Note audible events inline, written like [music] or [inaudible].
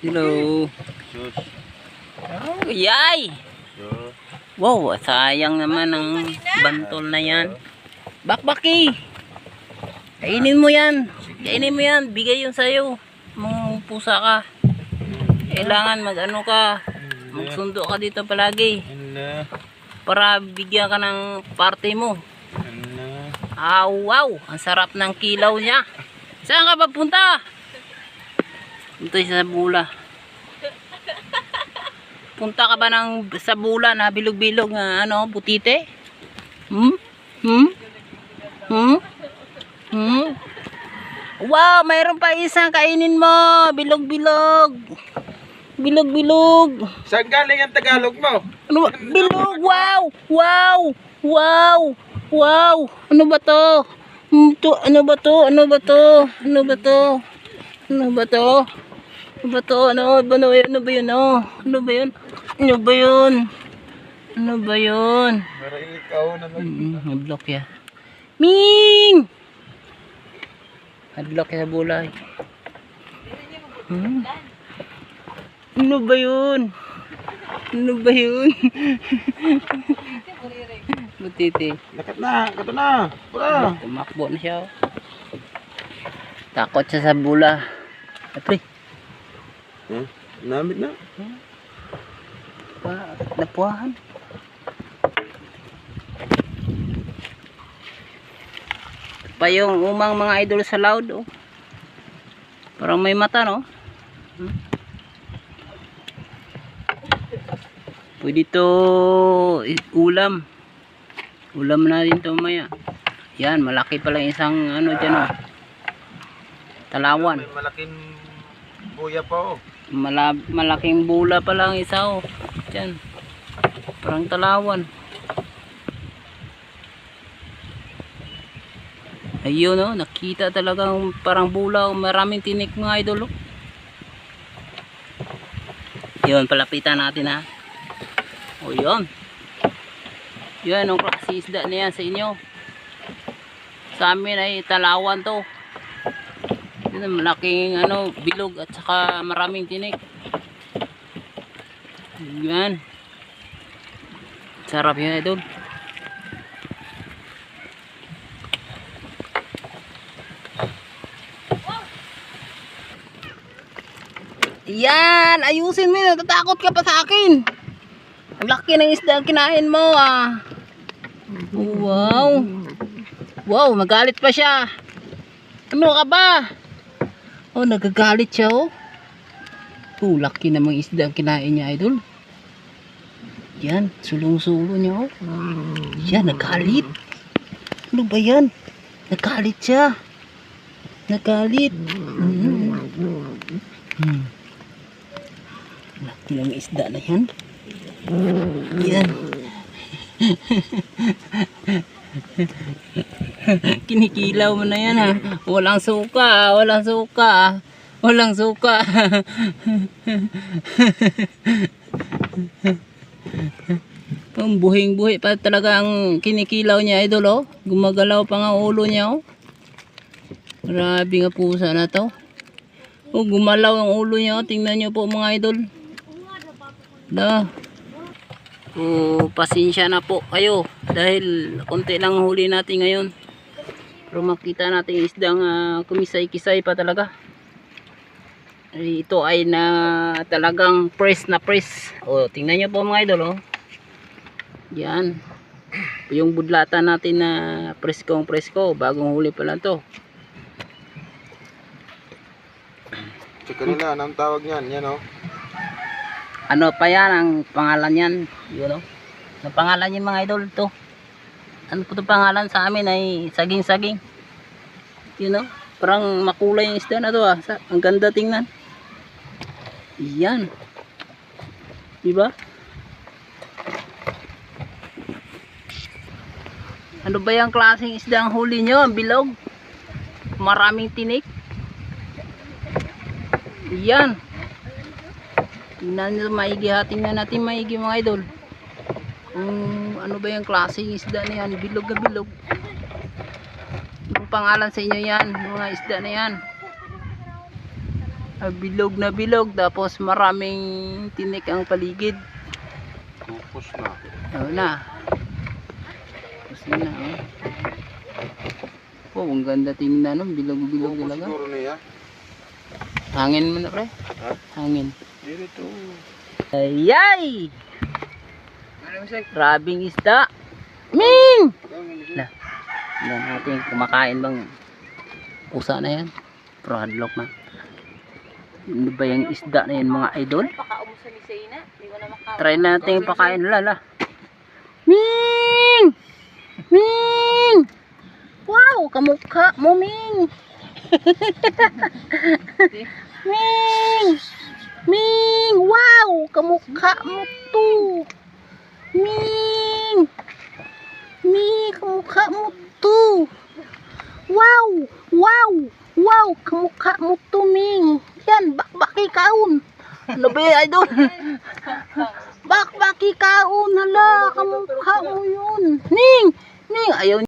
Hello. Sus. Yay! Wow, sayang naman ang bantol na yan. Bakbaki! Kainin mo yan. Kainin mo yan. Bigay yun sa'yo. Mong pusa ka. Kailangan mag-ano ka. Magsundo ka dito palagi. Para bigyan ka ng party mo. Ah, wow! Ang sarap ng kilaw niya. Saan ka papunta? Ito sa bula. Punta ka ba ng sa bula na bilog-bilog na ano, butite? Hmm? Hmm? Hmm? Hmm? Wow, mayroon pa isang kainin mo. Bilog-bilog. Bilog-bilog. Saan galing ang Tagalog mo? Ano ba? Bilog! Wow! Wow! Wow! Wow! Ano ba to? Ano to? Ano ba to? Ano ba to? Ano ba to? Ano ba to? Ano ba to? Ano ba ano, ano ba yun? Oh? Ano ba yun? Ano ba yun? Ano ba yun? Para ikaw naman. Mm, nablock ya. Ming! Nablock ya sa bulay. Hmm? Ano ba yun? Ano ba yun? Butiti. Nakat na. Kato na. Pura. Tumakbo na siya. oh. Takot siya sa bula. Apre, Hmm? Namit na. pa, napuahan. Pa yung umang mga idol sa loud oh. Parang may mata no. Hmm? Pwede to i- ulam. Ulam natin to maya. Yan, malaki pa lang isang ano dyan oh. Talawan. May malaking buya pa oh. Mala malaking bula pa lang isa oh. Diyan. Parang talawan. Ayun oh, nakita talagang parang bula oh. Maraming tinik mga idol oh. Yun, palapitan natin ha. O yun. Yun, ang klase isda na yan sa inyo. Sa amin ay talawan to. Yun, malaking ano, bilog at saka maraming tinik. Yan. Sarap yun, idol. Yan! Ayusin mo yun. Natatakot ka pa sa akin. Ang laki ng isda ang kinain mo, ah. Wow. Wow, magalit pa siya. Ano ka ba? Oh, nagagalit siya, oh. Oh, laki namang isda ang kinain niya, idol. Yan, sulong-sulo niya, oh. Yan, nagalit. Ano ba yan? Nagalit siya. Nagalit. Hmm. Hmm. Laki ng isda na yan. Yan. [laughs] Kinikilaw mo na yan ha. Walang suka, walang suka. Walang suka. [laughs] Ang buhing-buhi pa talaga ang kinikilaw niya idol oh. Gumagalaw pa nga ulo niya oh. Grabe nga pusa na to. Oh, gumalaw ang ulo niya oh. Tingnan niyo po mga idol. Da. Oh, pasensya na po kayo dahil konti lang ang huli natin ngayon. Pero makita natin isdang ah, kumisay-kisay pa talaga. Ito ay na talagang press na press. Oh, tingnan niyo po mga idol oh. Yan. Yung budlatan natin na preskong presko, bagong huli pa lang to. Sa kanila, anong tawag niyan? Yan oh. Ano pa yan ang pangalan yan? Yun o. Ang pangalan yan mga idol to. Ano po itong pangalan sa amin ay saging-saging. Yun o. Parang makulay yung isda na to ah. Ang ganda tingnan. Yan. Diba? Ano ba yung klaseng isda ang huli nyo? Ang bilog. Maraming tinik. Yan. Tingnan nyo maigi ha. Tingnan natin maigi mga idol. Kung ano ba yung klaseng isda na yan. Bilog na bilog. Ang pangalan sa inyo yan. Mga isda na yan. Ah, bilog na bilog tapos maraming tinik ang paligid. Kupos na. Oo na. Tapos yun na. Oh. oh, ang ganda tingnan no, bilog-bilog Kupos talaga. siguro niya. Hangin mo na pre. Ha? Hangin. Dito. Ayay! Grabing isda. Ming! Na. Yan natin kumakain bang pusa na yan. Pero hadlock na. Ano ba yung isda na yan mga idol? Try natin pakain lala. Ming! Ming! Wow, kamukha mo Ming! [laughs] Ming! Ming! Wow! Kamukha mo to! Ming! Ming! Kamukha mo to! Wow! Wow! Wow! Kamukha mo to, Ming! Yan! Bakbaki kaon! Ano ba yung idol? Bakbaki kaon! Hala! Kamukha mo yun! Ming! Ming! Ayaw